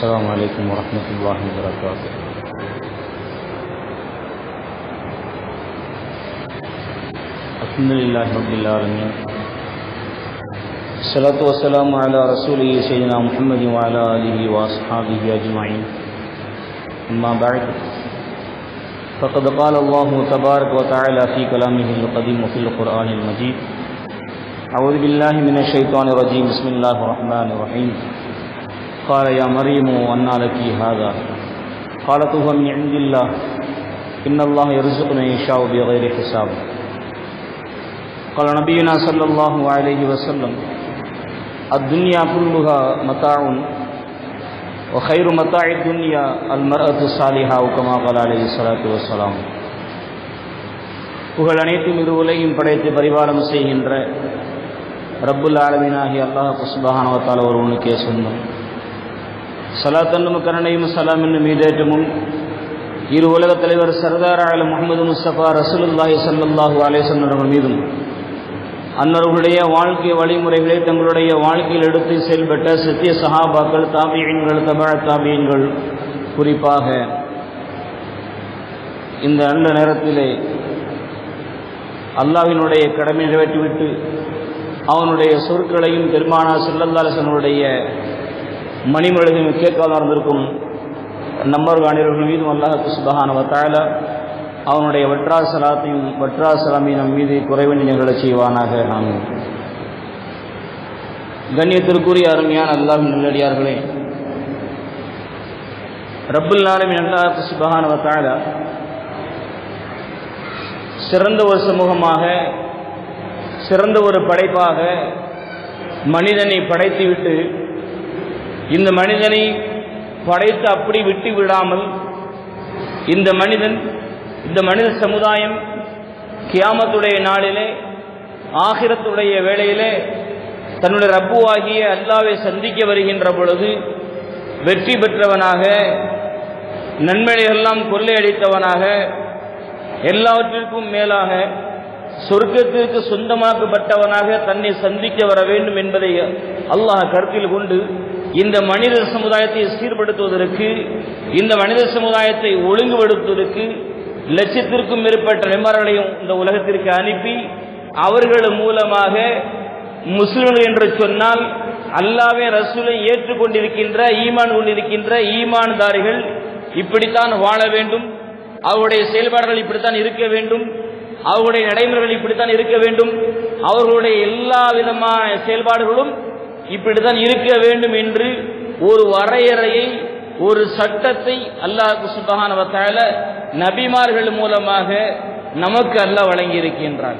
السلام علیکم ورحمۃ اللہ وبرکاتہ۔ الحمد للہ رب العالمین۔ صلاۃ وسلم علی رسول سیدنا محمد وعلی علیہ واصحابہ اجمعین۔ اما بعد، فقد قال الله تبارک وتعالى في كلامه القديم وفي القرآن المجيد اعوذ باللہ من الشیطان الرجیم، بسم اللہ الرحمن الرحیم۔ قال يا مريم أنى لك هذا قالت هو من عند الله إن الله يرزق من يشاء بغير حساب قال نبينا صلى الله عليه وسلم الدنيا كلها متاع وخير متاع الدنيا المرأة الصالحة كما قال عليه الصلاة والسلام புகழ் அனைத்தும் இரு உலகையும் படைத்து பரிபாலம் செய்கின்ற ரப்புல் ஆலமீனாகி அல்லாஹ் சுபஹானவத்தால் ஒருவனுக்கே சொந்தம் சலாத்தன்னும் கருணையும் சலாம் என்னும் மீதேற்றமும் இரு உலக தலைவர் சர்தார் ஆலம் முகமது முஸ்தபா ரசூலுல்லாஹி சல்லாஹூ அலேசன் மீதும் அன்னர்களுடைய வாழ்க்கை வழிமுறைகளை தங்களுடைய வாழ்க்கையில் எடுத்து செயல்பட்ட சத்திய சஹாபாக்கள் தாபியங்கள் தமிழ் தாபியங்கள் குறிப்பாக இந்த நல்ல நேரத்திலே அல்லாவினுடைய கடமை நிறைவேற்றிவிட்டு அவனுடைய சொற்களையும் பெருமானா செல்லல்லாசனுடைய மணிமொழிகள் கேட்காமல் இருக்கும் நம்பர் காணியர்கள் மீதும் அல்லாஹ் சுபஹான வத்தாயில அவனுடைய வற்றாசலாத்தையும் வற்றாசலாமையும் நம் மீது குறைவன் நிகழ செய்வானாக. நாம் கண்ணியத்திற்குரிய அருமையான அல்லாஹ் நல்லடியார்களே ரப்புல் நாலமின் அல்லாஹ் சுபஹான வத்தாயில சிறந்த ஒரு சமூகமாக சிறந்த ஒரு படைப்பாக மனிதனை படைத்துவிட்டு இந்த மனிதனை படைத்து அப்படி விட்டு விடாமல் இந்த மனிதன் இந்த மனித சமுதாயம் கியாமத்துடைய நாளிலே ஆகிரத்துடைய வேளையிலே தன்னுடைய ரப்புவாகிய அல்லாவை சந்திக்க வருகின்ற பொழுது வெற்றி பெற்றவனாக நன்மைகளெல்லாம் கொள்ளையடித்தவனாக எல்லாவற்றிற்கும் மேலாக சொர்க்கத்திற்கு சொந்தமாக்கப்பட்டவனாக தன்னை சந்திக்க வர வேண்டும் என்பதை அல்லாஹ் கருத்தில் கொண்டு இந்த மனித சமுதாயத்தை சீர்படுத்துவதற்கு இந்த மனித சமுதாயத்தை ஒழுங்குபடுத்துவதற்கு லட்சத்திற்கும் மேற்பட்ட நிபுணர்களையும் இந்த உலகத்திற்கு அனுப்பி அவர்கள் மூலமாக முஸ்லிம்கள் என்று சொன்னால் அல்லாவே ரசூலை ஏற்றுக்கொண்டிருக்கின்ற ஈமான் கொண்டிருக்கின்ற ஈமான்தாரிகள் இப்படித்தான் வாழ வேண்டும். அவருடைய செயல்பாடுகள் இப்படித்தான் இருக்க வேண்டும். அவருடைய நடைமுறைகள் இப்படித்தான் இருக்க வேண்டும். அவர்களுடைய எல்லா விதமான செயல்பாடுகளும் இப்படித்தான் இருக்க வேண்டும் என்று ஒரு வரையறையை ஒரு சட்டத்தை அல்லாஹ் சுபகானவத்தால நபிமார்கள் மூலமாக நமக்கு அல்ல வழங்கியிருக்கின்றான்.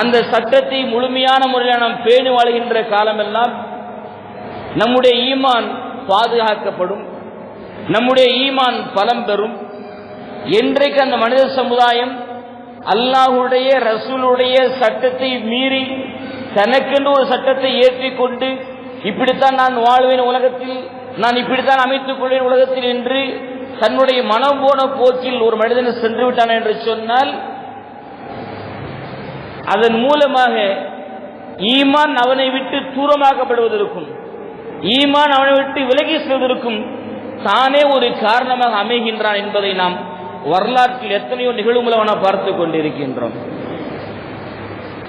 அந்த சட்டத்தை முழுமையான முறையில் நாம் பேணி வாழ்கின்ற காலமெல்லாம் நம்முடைய ஈமான் பாதுகாக்கப்படும் நம்முடைய ஈமான் பலம் பெறும். என்றைக்கு அந்த மனித சமுதாயம் அல்லாஹுடைய ரசூலுடைய சட்டத்தை மீறி தனக்கென்று ஒரு சட்டத்தை ஏற்றிக்கொண்டு இப்படித்தான் நான் வாழ்வேன் உலகத்தில் நான் இப்படித்தான் அமைத்துக் கொள்வேன் உலகத்தில் என்று தன்னுடைய மனம் போன போக்கில் ஒரு மனிதன் சென்று விட்டான் என்று சொன்னால் அதன் மூலமாக ஈமான் அவனை விட்டு தூரமாக்கப்படுவதற்கும் ஈமான் அவனை விட்டு விலகி செல்வதற்கும் தானே ஒரு காரணமாக அமைகின்றான் என்பதை நாம் வரலாற்றில் எத்தனையோ நிகழ்வுகளை பார்த்து கொண்டிருக்கின்றோம்.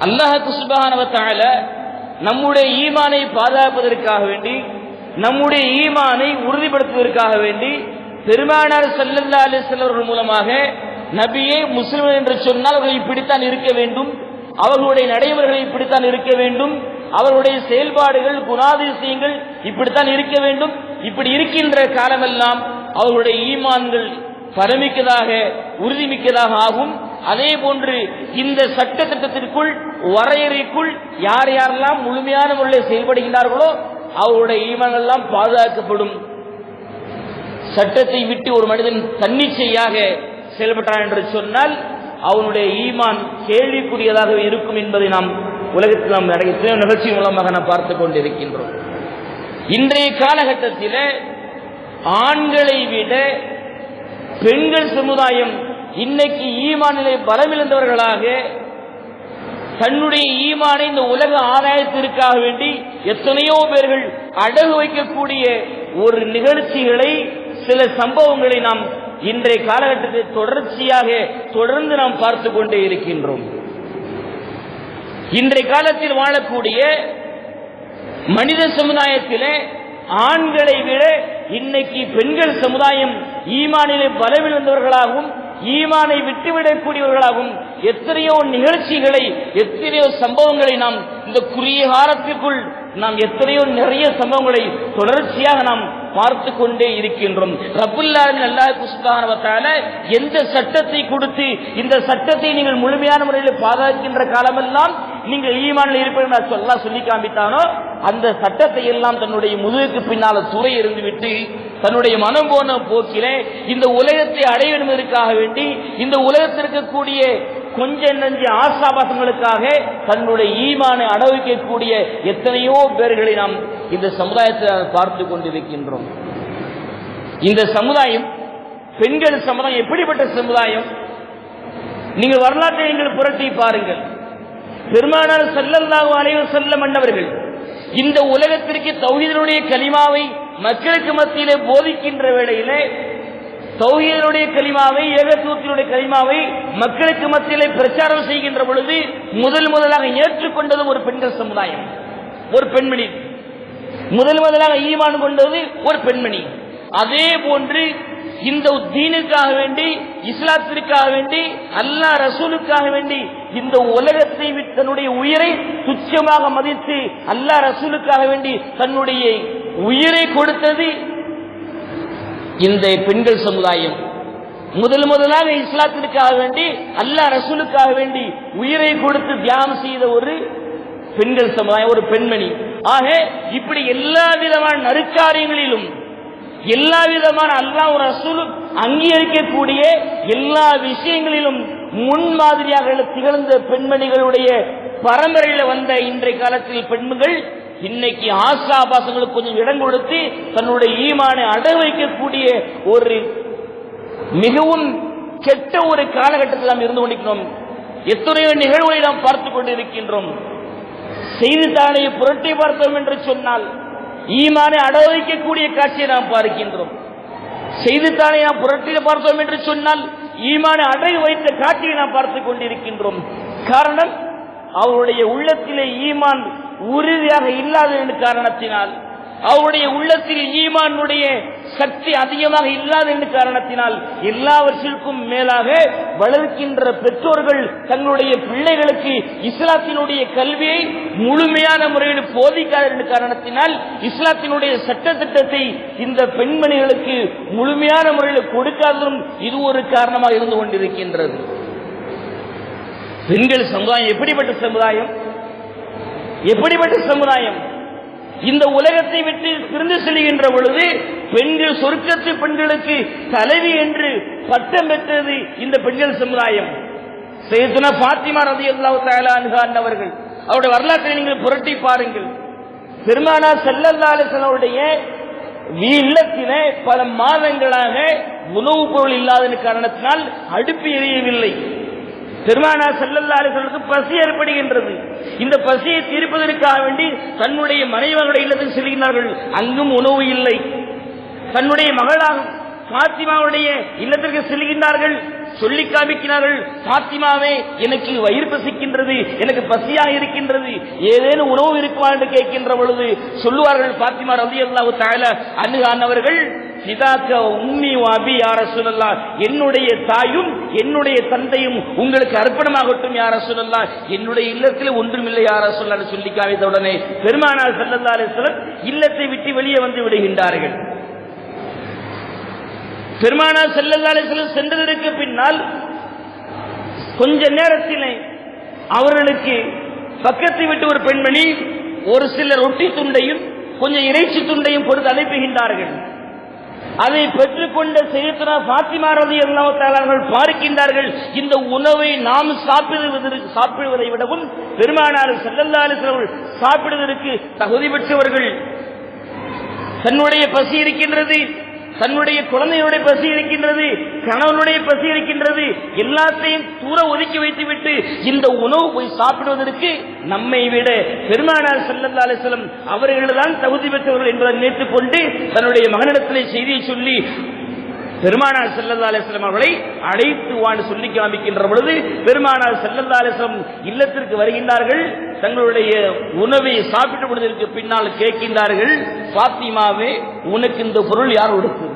அல்லாஹு சுபானவத்தால நம்முடைய ஈமானை பாதுகாப்பதற்காக வேண்டி நம்முடைய ஈமானை உறுதிப்படுத்துவதற்காக வேண்டி பெருமானார் செல்லல்லா அலி செல்லவர்கள் மூலமாக நபியே முஸ்லிம் என்று சொன்னால் அவர்கள் இப்படித்தான் இருக்க வேண்டும் அவர்களுடைய நடைமுறைகள் இப்படித்தான் இருக்க வேண்டும் அவர்களுடைய செயல்பாடுகள் குணாதிசயங்கள் இப்படித்தான் இருக்க வேண்டும். இப்படி இருக்கின்ற காலமெல்லாம் அவர்களுடைய ஈமான்கள் பரமிக்கதாக உறுதிமிக்கதாக ஆகும். அதே போன்று இந்த சட்ட திட்டத்திற்குள் வரையறைக்குள் யார் யாரெல்லாம் முழுமையான முறையில் செயல்படுகின்றார்களோ அவருடைய ஈமான்கள் எல்லாம் பாதுகாக்கப்படும். சட்டத்தை விட்டு ஒரு மனிதன் தன்னிச்சையாக செயல்பட்டான் என்று சொன்னால் அவனுடைய ஈமான் கேள்விக்குரியதாக இருக்கும் என்பதை நாம் உலகத்தில் நாம் நடக்கிற நிகழ்ச்சி மூலமாக நாம் பார்த்து கொண்டிருக்கின்றோம். இன்றைய காலகட்டத்தில் ஆண்களை விட பெண்கள் சமுதாயம் இன்னைக்கு ஈமானிலே பலமிழந்தவர்களாக தன்னுடைய ஈமானை இந்த உலக ஆதாயத்திற்காக வேண்டி எத்தனையோ பேர்கள் அடகு வைக்கக்கூடிய ஒரு நிகழ்ச்சிகளை சில சம்பவங்களை நாம் இன்றைய காலகட்டத்தில் தொடர்ச்சியாக தொடர்ந்து நாம் பார்த்து கொண்டே இருக்கின்றோம். இன்றைய காலத்தில் வாழக்கூடிய மனித சமுதாயத்திலே ஆண்களை விட இன்னைக்கு பெண்கள் சமுதாயம் ஈமானிலே பலவிழந்தவர்களாகவும் ஈமானை விட்டுவிடக்கூடியவர்களாகும். எத்தனையோ நிகழ்ச்சிகளை எத்தனையோ சம்பவங்களை நாம் இந்த குறுகிய காலத்திற்குள் நாம் எத்தனையோ நிறைய சம்பவங்களை தொடர்ச்சியாக நாம் பார்த்து கொண்டே இருக்கின்றோம். ரபுல்லாவின் அல்லாஹ் குஸ்தானவத்தால எந்த சட்டத்தை கொடுத்து இந்த சட்டத்தை நீங்கள் முழுமையான முறையில் பாதுகாக்கின்ற காலமெல்லாம் நீங்கள் ஈமானில் இருப்பீர்கள் நான் சொல்லி காமித்தானோ அந்த சட்டத்தை எல்லாம் தன்னுடைய முதுகுக்கு பின்னால துறை இருந்துவிட்டு தன்னுடைய மனம் போன போக்கிலே இந்த உலகத்தை அடைய வேண்டி இந்த உலகத்திற்கக்கூடிய கொஞ்ச நஞ்சு ஆசாபாசங்களுக்காக தன்னுடைய ஈமானை அனுபவிக்கக்கூடிய எத்தனையோ பேர்களை நாம் இந்த சமுதாயத்தில் பார்த்து கொண்டிருக்கின்றோம். இந்த சமுதாயம் பெண்கள் சமுதாயம் எப்படிப்பட்ட சமுதாயம்? நீங்கள் வரலாற்றை நீங்கள் புரட்டி பாருங்கள். பெருமானார் செல்லல்லாக அனைவர் செல்ல மன்னவர்கள் இந்த உலகத்திற்கு தௌஹீதனுடைய கலிமாவை மக்களுக்கு மத்தியிலே போதிக்கின்ற வேளையிலே தௌஹீதனுடைய கலிமாவை ஏகத்துவத்தினுடைய கலிமாவை மக்களுக்கு மத்தியிலே பிரச்சாரம் செய்கின்ற பொழுது முதல் முதலாக ஏற்றுக்கொண்டது ஒரு பெண்கள் சமுதாயம் ஒரு பெண்மணி. முதல் முதலாக ஈமான் கொண்டது ஒரு பெண்மணி. அதே போன்று இந்த தீனுக்காக வேண்டி இஸ்லாத்திற்காக வேண்டி அல்லாஹ் ரசூலுக்காக வேண்டி இந்த உலகத்தை விட்டு தன்னுடைய உயிரை துச்சமாக மதித்து அல்லாஹ் ரசூலுக்காக வேண்டி தன்னுடைய உயிரை கொடுத்தது இந்த பெண்கள் சமுதாயம். முதல் முதலாக இஸ்லாத்திற்காக வேண்டி அல்லா ரசூலுக்காக வேண்டி உயிரை கொடுத்து தியானம் செய்த ஒரு பெண்கள் சமுதாயம் ஒரு பெண்மணி. ஆக இப்படி எல்லா விதமான நறுக்காரியங்களிலும் எல்லா விதமான அல்லா ஒரு ரசூலும் அங்கீகரிக்கக்கூடிய எல்லா விஷயங்களிலும் முன்மாதிரியாக திகழ்ந்த பெண்மணிகளுடைய பரம்பரையில் வந்த இன்றைய காலத்தில் பெண்கள் இன்னைக்கு ஆசாபாசங்களுக்கு கொஞ்சம் இடம் கொடுத்து தன்னுடைய ஈமானை அட வைக்கக்கூடிய ஒரு மிகவும் கெட்ட ஒரு காலகட்டத்தில் நாம் இருந்து கொண்டிருக்கிறோம். எத்தனையோ நிகழ்வுகளை நாம் பார்த்துக் கொண்டிருக்கின்றோம். செய்தித்தாளை புரட்டி பார்த்தோம் என்று சொன்னால் ஈமானை அட வைக்கக்கூடிய காட்சியை நாம் பார்க்கின்றோம். செய்தித்தாளை நாம் புரட்டி பார்த்தோம் என்று சொன்னால் ஈமானை அடை வைத்த காட்சியை நாம் பார்த்துக் கொண்டிருக்கின்றோம். காரணம் அவருடைய உள்ளத்திலே ஈமான் உறுதியாக இல்லாத என்ற காரணத்தினால் அவருடைய உள்ளத்தில் ஈமானுடைய சக்தி அதிகமாக இல்லாத என்ற காரணத்தினால் எல்லாவற்றிற்கும் மேலாக வளர்க்கின்ற பெற்றோர்கள் தங்களுடைய பிள்ளைகளுக்கு இஸ்லாத்தினுடைய கல்வியை முழுமையான முறையில் போதிக்காத என்ற காரணத்தினால் இஸ்லாத்தினுடைய சட்ட திட்டத்தை இந்த பெண்மணிகளுக்கு முழுமையான முறையில் கொடுக்காததும் இது ஒரு காரணமாக இருந்து கொண்டிருக்கின்றது. பெண்கள் சமுதாயம் எப்படிப்பட்ட சமுதாயம்? எப்படிப்பட்ட சமுதாயம்? இந்த உலகத்தை விட்டு பிரிந்து செல்கின்ற பொழுது பெண்கள் சொர்க்கத்து பெண்களுக்கு தலைவி என்று பட்டம் பெற்றது இந்த பெண்கள் சமுதாயம். செய்துனா பாத்திமா ரதி அல்லாஹ் அவர்கள் அவருடைய வரலாற்றை நீங்கள் புரட்டி பாருங்கள். பெருமானா செல்லல்லாசனுடைய இல்லத்திலே பல மாதங்களாக உணவுப் பொருள் இல்லாத காரணத்தினால் அடுப்பு எரியவில்லை. பெருமானா செல்லல்லார்களுக்கு பசி ஏற்படுகின்றது. இந்த பசியை தீர்ப்பதற்காக வேண்டி தன்னுடைய மனைவர்களுடைய இல்லத்தில் செல்கிறார்கள் அங்கும் உணவு இல்லை. தன்னுடைய மகளாக பாத்திமாவுடைய இல்லத்திற்கு செல்கின்றார்கள். சொல்லி காமிக்கிறார்கள் பாத்திமாவே எனக்கு வயிறு பசிக்கின்றது எனக்கு பசியாக இருக்கின்றது ஏதேனும் உணவு இருக்குமா? என்று கேட்கின்ற பொழுது சொல்லுவார்கள் பாத்திமா ரவி அல்லாவு தாயல அணுகானவர்கள் சிதாக்க உம்மி வாபி யார சொல்லலாம் என்னுடைய தாயும் என்னுடைய தந்தையும் உங்களுக்கு அர்ப்பணமாகட்டும் யார சொல்லலாம் என்னுடைய இல்லத்தில் ஒன்றுமில்லை யார சொல்ல சொல்லி காமித்த உடனே பெருமானார் செல்லல்லா அலிஸ்வலம் இல்லத்தை விட்டு வெளியே வந்து விடுகின்றார்கள். பெருமானார் செல்லல்லா அலிஸ்வலம் சென்றதற்கு பின்னால் கொஞ்ச நேரத்திலே அவர்களுக்கு பக்கத்தை விட்டு ஒரு பெண்மணி ஒரு சிலர் ஒட்டி துண்டையும் கொஞ்சம் இறைச்சி துண்டையும் பொறுத்து அனுப்புகின்றார்கள். அதை பெற்றுக்கொண்ட செய்யத்தினா பாத்திமா ரதி அல்லாவர்கள் பார்க்கின்றார்கள். இந்த உணவை நாம் சாப்பிடுவதற்கு சாப்பிடுவதை விடவும் பெருமானார் செல்லல்லார்கள் சாப்பிடுவதற்கு தகுதி பெற்றவர்கள். தன்னுடைய பசி இருக்கின்றது தன்னுடைய குழந்தையுடைய பசி இருக்கின்றது கணவனுடைய பசி இருக்கின்றது. எல்லாத்தையும் தூர ஒதுக்கி வைத்துவிட்டு இந்த உணவு போய் சாப்பிடுவதற்கு நம்மை விட பெருமானார் ஸல்லல்லாஹு அலைஹி அவர்கள் தான் தகுதி பெற்றவர்கள் என்பதை நினைத்துக் கொண்டு தன்னுடைய மகனிடத்திலே செய்தியை சொல்லி பெருமானார் செல்லல்லா அலிஸ்லாம் அவர்களை அழைத்து வாண்டு சொல்லி காமிக்கின்ற பொழுது பெருமானார் செல்லல்லா அலிஸ்லாம் இல்லத்திற்கு வருகின்றார்கள். தங்களுடைய உணவை சாப்பிட்டு விடுவதற்கு பின்னால் கேட்கின்றார்கள் பாத்திமாவே உனக்கு இந்த பொருள் யார் கொடுத்தது?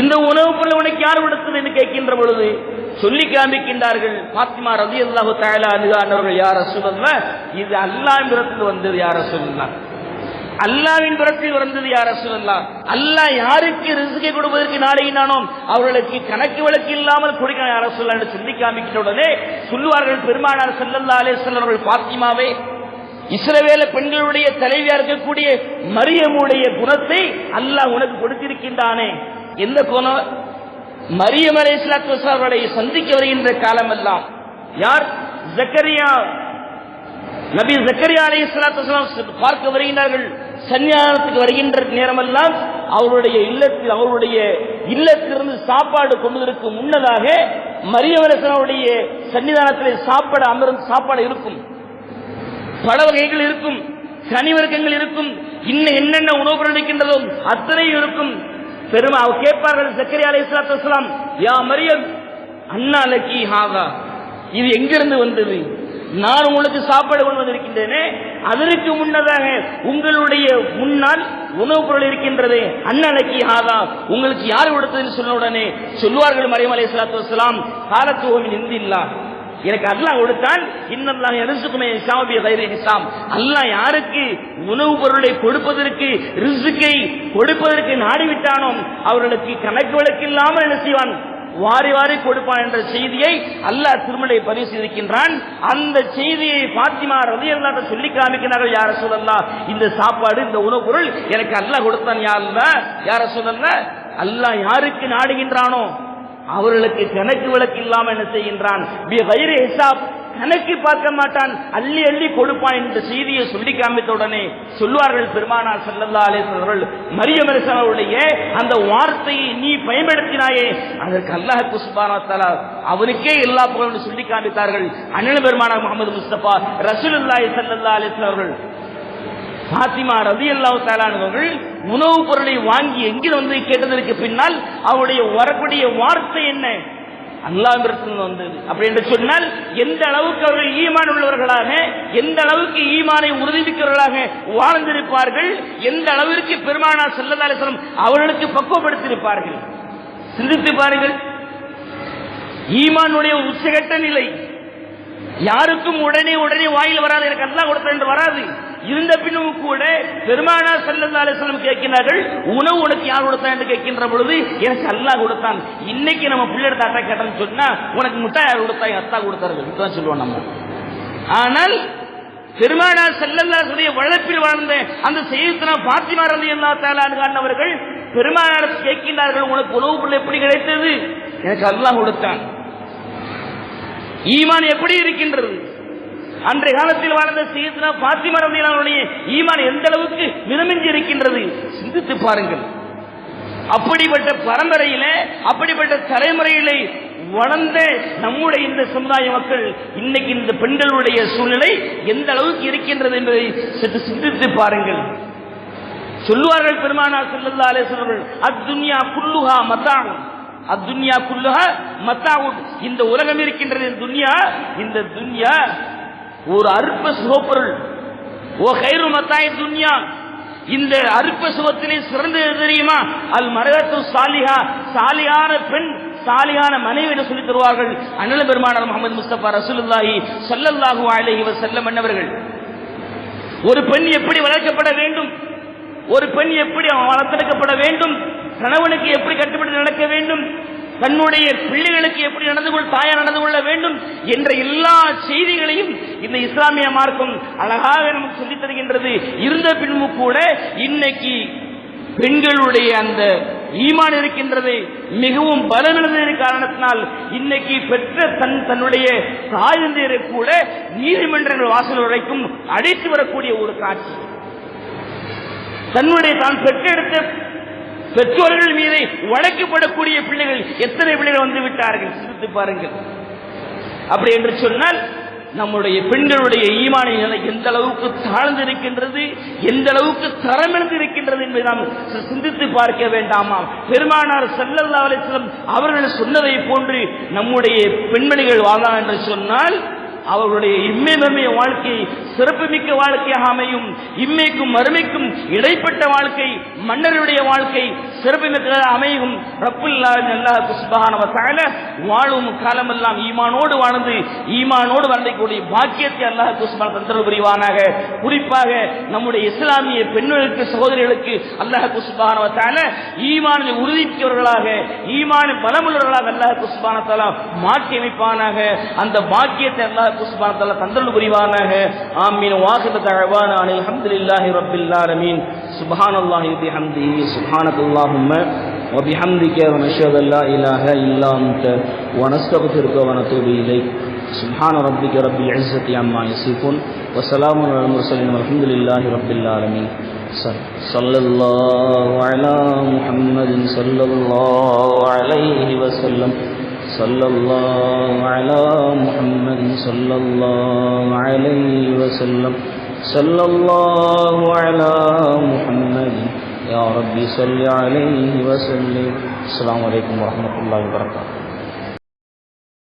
இந்த உணவு பொருள் உனக்கு யார் கொடுத்தது என்று கேட்கின்ற பொழுது சொல்லி காமிக்கின்றார்கள் பாத்திமா ரதி அல்லாஹு தாயலா அணுகானவர்கள் யார சொல்லல இது அல்லாஹ் வந்தது யார சொல்லலாம் அல்லாவின் புறத்தில் வந்தது யார் சொல்லலாம் அல்லாஹ் யாருக்கு ரிசுகை கொடுப்பதற்கு நாளை அவர்களுக்கு கணக்கு வழக்கு இல்லாமல் கொடுக்க யார சொல்லலாம் என்று சொல்லி காமிக்கிற உடனே சொல்லுவார்கள் பெருமானார் செல்லல்லா அலே செல்லவர்கள் பாத்திமாவே இஸ்ரவேல பெண்களுடைய தலைவியா இருக்கக்கூடிய மரியமுடைய குணத்தை அல்லாஹ் உனக்கு கொடுத்திருக்கின்றானே. எந்த கோணம் மரியம் அலை இஸ்லாத்து அவர்களை சந்திக்க வருகின்ற காலமெல்லாம் யார்? ஜக்கரியா. நபி ஜக்கரியா அலை இஸ்லாத்து பார்க்க வருகின்றார்கள். சன்னியாசத்துக்கு வருகின்ற நேரமெல்லாம் அவருடைய இல்லத்தில் அவருடைய இல்லத்திலிருந்து சாப்பாடு கொண்டதற்கு முன்னதாக மரியவரசனுடைய சன்னிதானத்தில் சாப்பாடு அமர்ந்து சாப்பாடு இருக்கும். பல வகைகள் இருக்கும். கனிவர்க்கங்கள் இருக்கும். இன்னும் என்னென்ன உணவுகள் இருக்கின்றதோ அத்தனையும் இருக்கும். பெருமா. அவர் கேட்பார்கள் சக்கரி அலை இஸ்லாத்து யா மரியம் அண்ணா லக்கி ஹாகா இது எங்கிருந்து வந்தது? நான் உங்களுக்கு சாப்பாடு கொண்டு வந்திருக்கின்றேனே அதற்கு முன்னதாக உங்களுடைய முன்னால் உணவுப் பொருள் இருக்கின்றது. அண்ணனுக்கு ஹாதா உங்களுக்கு யார் கொடுத்ததுன்னு சொன்ன உடனே சொல்லுவார்கள் மரியம் அலை சலாத்து வலாம் காலத்துவமின் இந்தில்லா எனக்கு அல்லாஹ் கொடுத்தான் இன்னல்லாஹ் ரிசுக்குமே இஸ்லாமிய கைரி இஸ்லாம் அல்லாஹ் யாருக்கு உணவுப் பொருளை கொடுப்பதற்கு ரிசுக்கை கொடுப்பதற்கு நாடிவிட்டானோ அவர்களுக்கு கணக்கு வழக்கு இல்லாமல் என்ன செய்வான்? வாரி வாரி கொடுப்பான் என்ற செய்தியை அல்லாஹ் திருமலை பதிவு அந்த செய்தியை பாத்திமா ரதி சொல்லி காமிக்கிறார்கள் யார சொல்லல்லா இந்த சாப்பாடு இந்த உணவு பொருள் எனக்கு அல்லாஹ் கொடுத்தான் யார் யார சொல்லல்ல அல்லாஹ் யாருக்கு நாடுகின்றானோ அவர்களுக்கு கணக்கு விளக்கு இல்லாமல் என்ன செய்கின்றான்? கணக்கு பார்க்க மாட்டான். அள்ளி அள்ளி கொடுப்பான் என்ற செய்தியை சொல்லி காமித்த உடனே சொல்வார்கள் பெருமானார் செல்லல்லா அலேசர்கள் மரியமரசன் அவருடைய அந்த வார்த்தையை நீ பயன்படுத்தினாயே. அதற்கு அல்லாஹ் குஸ்பானா அவருக்கே எல்லா புகழும் சொல்லி காமித்தார்கள். அண்ணன் பெருமானார் முகமது முஸ்தபா ரசூலுல்லாஹி ஸல்லல்லாஹு அலைஹி அவர்கள் பாத்திமா ரதி அல்லாஹ் தாலானவர்கள் உணவுப் பொருளை வாங்கி எங்கிருந்து வந்து கேட்டதற்கு பின்னால் அவருடைய வரக்கூடிய வார்த்தை என்ன? அல்லாவிடத்தில் வந்தது. அப்படி என்று சொன்னால் எந்த அளவுக்கு அவர்கள் ஈமான் உள்ளவர்களாக எந்த அளவுக்கு ஈமானை உறுதிமிக்கவர்களாக வாழ்ந்திருப்பார்கள் எந்த அளவிற்கு பெருமானா செல்லதாலேசனம் அவர்களுக்கு பக்குவப்படுத்தியிருப்பார்கள்? சிந்தித்து பாருங்கள். ஈமானுடைய உச்சகட்ட நிலை யாருக்கும் உடனே உடனே வாயில் வராது எனக்கு அல்லா கொடுத்த என்று வராது. இருந்த பின்னும் கூட பெருமானா செல்லல்லா அலிஸ்லம் கேட்கிறார்கள் உணவு உனக்கு யார் கொடுத்தான் என்று கேட்கின்ற பொழுது எனக்கு அல்லாஹ் கொடுத்தான். இன்னைக்கு நம்ம பிள்ளை தாத்தா கேட்டோம்னு சொன்னா உனக்கு முட்டாய் யார் கொடுத்தா? என் அத்தா கொடுத்தாரு. சொல்லுவோம் நம்ம. ஆனால் பெருமானா செல்லல்லாசுடைய வளர்ப்பில் வாழ்ந்த அந்த செய்தித்தனா பாத்திமா ரதி அல்லா தாலான் அவர்கள் பெருமானார் கேட்கின்றார்கள் உனக்கு உணவு பொருள் எப்படி கிடைத்தது? எனக்கு அல்லாஹ் கொடுத்தான். ஈமான் எப்படி இருக்கின்றது? அன்றைய காலத்தில் வாழ்ந்த சீதனா பாத்திமா ரதியனுடைய ஈமான் எந்த அளவுக்கு மிதமின்றி இருக்கின்றது? சிந்தித்து பாருங்கள். அப்படிப்பட்ட பரம்பரையில அப்படிப்பட்ட தலைமுறையிலே வளர்ந்த நம்முடைய இந்த சமுதாய மக்கள் இன்னைக்கு இந்த பெண்களுடைய சூழ்நிலை எந்த அளவுக்கு இருக்கின்றது என்பதை சற்று சிந்தித்து பாருங்கள். சொல்லுவார்கள் பெருமானா செல்லல்லா அலேசர்கள் அத்துன்யா குல்லுஹா மத்தான் அத்துன்யா குல்லுஹா மத்தாவுட் இந்த உலகம் இருக்கின்றது துன்யா இந்த துன்யா ஒரு அற்ப சுகப்பொருள் ஓ கைரு மத்தாய் துன்யா. இந்த அற்ப சுகத்திலே சிறந்தது தெரியுமா? அல் மரகத்து சாலிஹா. சாலியான பெண் சாலியான மனைவி என்று சொல்லி தருவார்கள். அண்ணல பெருமானார் முகமது முஸ்தபா ரசூலுல்லாஹி சல்லல்லாஹு அலைஹி வஸல்லம் என்னவர்கள் ஒரு பெண் எப்படி வளர்க்கப்பட வேண்டும்? ஒரு பெண் எப்படி வளர்த்தெடுக்கப்பட வேண்டும்? கணவனுக்கு எப்படி கட்டுப்பட்டு நடக்க வேண்டும்? தன்னுடைய பிள்ளைகளுக்கு எப்படி நடந்து கொள் தாயார் நடந்து கொள்ள வேண்டும் என்ற எல்லா செய்திகளையும் இந்த இஸ்லாமிய மார்க்கம் அழகாக நமக்கு சொல்லித் தருகின்றது. இருந்த பின்பும் கூட இன்னைக்கு பெண்களுடைய அந்த ஈமான் இருக்கின்றது மிகவும் பலமிழந்த காரணத்தினால் இன்னைக்கு பெற்ற தன் தன்னுடைய தாயந்தரை கூட நீதிமன்றங்கள் வாசல் வரைக்கும் அடைத்து வரக்கூடிய ஒரு காட்சி. தன்னுடைய தான் பெற்றெடுத்த பெற்றோர்கள் மீது வழக்குப்படக்கூடிய பிள்ளைகள் எத்தனை பிள்ளைகள் வந்து விட்டார்கள்? சிந்தித்து பாருங்கள். அப்படி என்று சொன்னால் நம்முடைய பெண்களுடைய ஈமான நிலை எந்த அளவுக்கு தாழ்ந்திருக்கின்றது எந்த அளவுக்கு தரமிழந்து இருக்கின்றது என்பதை நாம் சிந்தித்து பார்க்க வேண்டாமா? பெருமானார் செல்லல்லா அலிஸ்லம் அவர்கள் சொன்னதை போன்று நம்முடைய பெண்மணிகள் வாழலாம் என்று சொன்னால் அவர்களுடைய இம்மை மர்மைய வாழ்க்கை சிறப்புமிக்க வாழ்க்கையாக அமையும். இம்மைக்கும் மறுமைக்கும் இடைப்பட்ட வாழ்க்கை மன்னருடைய வாழ்க்கை சிறப்புமிக்க அமையும். ரப்புல்லாஹ் அல்லாஹ் சுப்ஹானஹு வாழும் காலமெல்லாம் ஈமானோடு வாழ்ந்து ஈமானோடு வரக்கூடிய பாக்கியத்தை அல்லாஹ் சுப்ஹானஹு தந்தல் புரிவானாக. குறிப்பாக நம்முடைய இஸ்லாமிய பெண்களுக்கு சகோதரிகளுக்கு அல்லாஹ் குஸ்பான ஈமான உறுதிக்கவர்களாக ஈமான பலமுள்ளவர்களாக அல்லாஹ் குஸ்பான மாற்றி அமைப்பானாக அந்த பாக்கியத்தை அல்லாஹ் سبحانه وتعالى تندل غريبانا هي آمين واخر دعوانا عن الحمد لله رب العالمين سبحان الله وبحمده سبحانك اللهم وبحمدك ونشهد أن لا إله إلا أنت ونستغفرك ونتوب إليك سبحان ربك رب العزة عما يصفون وسلام على المرسلين والحمد لله رب العالمين صلى الله على محمد صلى الله عليه وسلم۔ صل صلى الله على محمد صلى الله عليه وسلم. صلى الله على محمد. يا ربي صل عليه وسلم. السلام عليكم ورحمة الله وبركاته.